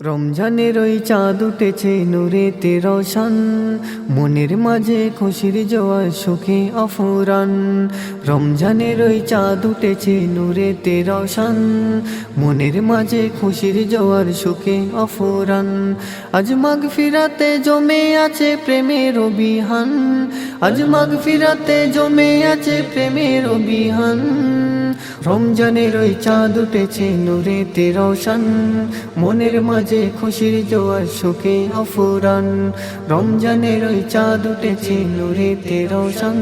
রমজানের ওই চাঁদ উঠেছে নূরেতে রোশন। মনের মাঝে খুশির জোয়ার, সুখে অফুরান। রমজানের ওই চাঁদ উঠেছে নূরেতে রোশন। মনের মাঝে খুশির জোয়ার, সুখে অফুরান। আজ মাগ ফিরাতে জমে আছে প্রেমের অভিহান। আজ মাগ ফিরাতে জমে আছে প্রেমের অভিহান। রমজানের ওই চাঁদ উঠেছে নূরেতে রোশন। মনের মাঝে খুশির জোয়ার, সুখে অফুরান। রমজানের ওই চাঁদ উঠেছে নূরেতে রোশন।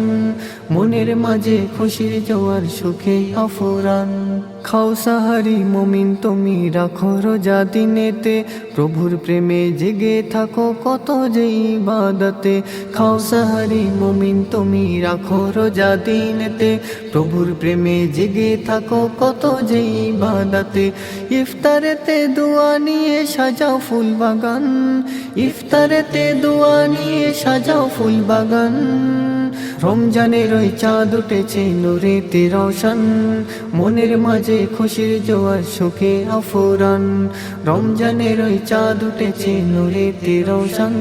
মনের মাঝে খুশির জোয়ার, সুখে অফুরান। খাও সাহারি মমিন, তুমি রাখো রোজা দিনেতে। প্রভুর প্রেমে জেগে থাকো কত যে ইবাদতে। খাও সাহারি মমিন, তুমি রাখো রোজা দিনেতে। প্রভুর প্রেমে জেগে থাকো কত যে ইবাদতে। ইফতারেতে দোয়া নিয়ে সাজাও ফুল বাগান। ইফতারেতে দোয়া নিয়ে সাজাও ফুল বাগান। রমজানের ওই চাঁদ উঠেছে নূরেতে রোশন। মনের মাঝে খুশির জোয়ার, সুখে অফুরান। রমজানের ওই চাঁদ উঠেছে নূরেতে রোশন।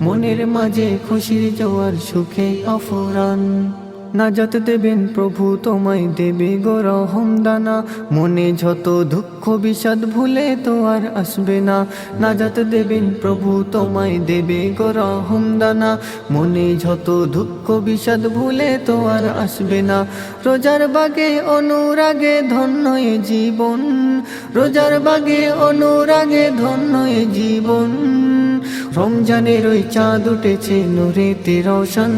মনের মাঝে খুশির জোয়ার, সুখে অফুরান। নাজাত দেবেন প্রভু তোমায় দেবে গো রহম দানা। মনে যত দুঃখ বিষাদ ভুলে তো আর আসবে না। নাজাত দেবেন প্রভু তোমায় দেবে গো রহম দানা। মনে যত দুঃখ বিষাদ ভুলে তো আর আসবে না। রোজার বাগে অনুরাগে ধন্য এ জীবন। রোজার বাগে অনুরাগে ধন্য এ জীবন। রমজানের ওই চাঁদ উঠেছে নুরেতে রোশন।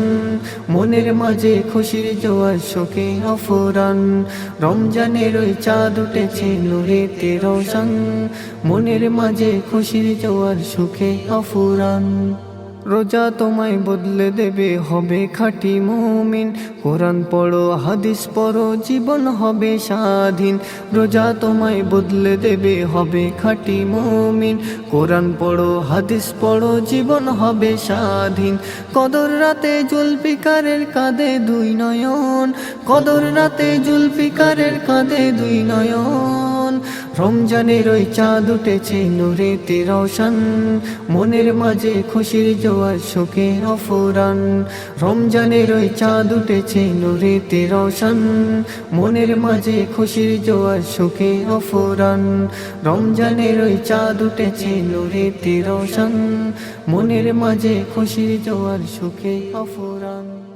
মনের মাঝে খুশির জোয়ার, শোকে অফুরান। রমজানের ওই চাঁদ উঠেছে নুরেতে রোশন। মনের মাঝে খুশির জোয়ার সুখে অফুরান। রোজা তোমায় বদলে দেবে, হবে খাঁটি মুমিন। কোরআন পড়ো, হাদিস পড়ো, জীবন হবে স্বাধীন। রোজা তোমায় বদলে দেবে, হবে খাঁটি মুমিন। কোরআন পড়ো, হাদিস পড়ো, জীবন হবে স্বাধীন। কদর রাতে জুলফিকারের কাঁধে দুই নয়ন। কদর রাতে জুলফিকারের কাঁধে দুই নয়ন। রমজানের ওই চাঁদ উঠেছে নূরেতে রোশন। মনের মাঝে খুশির জোয়ার সুখে অফুরান। রমজানের ওই চাঁদ উঠেছে নূরেতে রোশন। মনের মাঝে খুশির জোয়ার সুখে অফুরান। রমজানের ওই চাঁদ উঠেছে নূরেতে রোশন। মনের মাঝে খুশির জোয়ার সুখে অফুরান।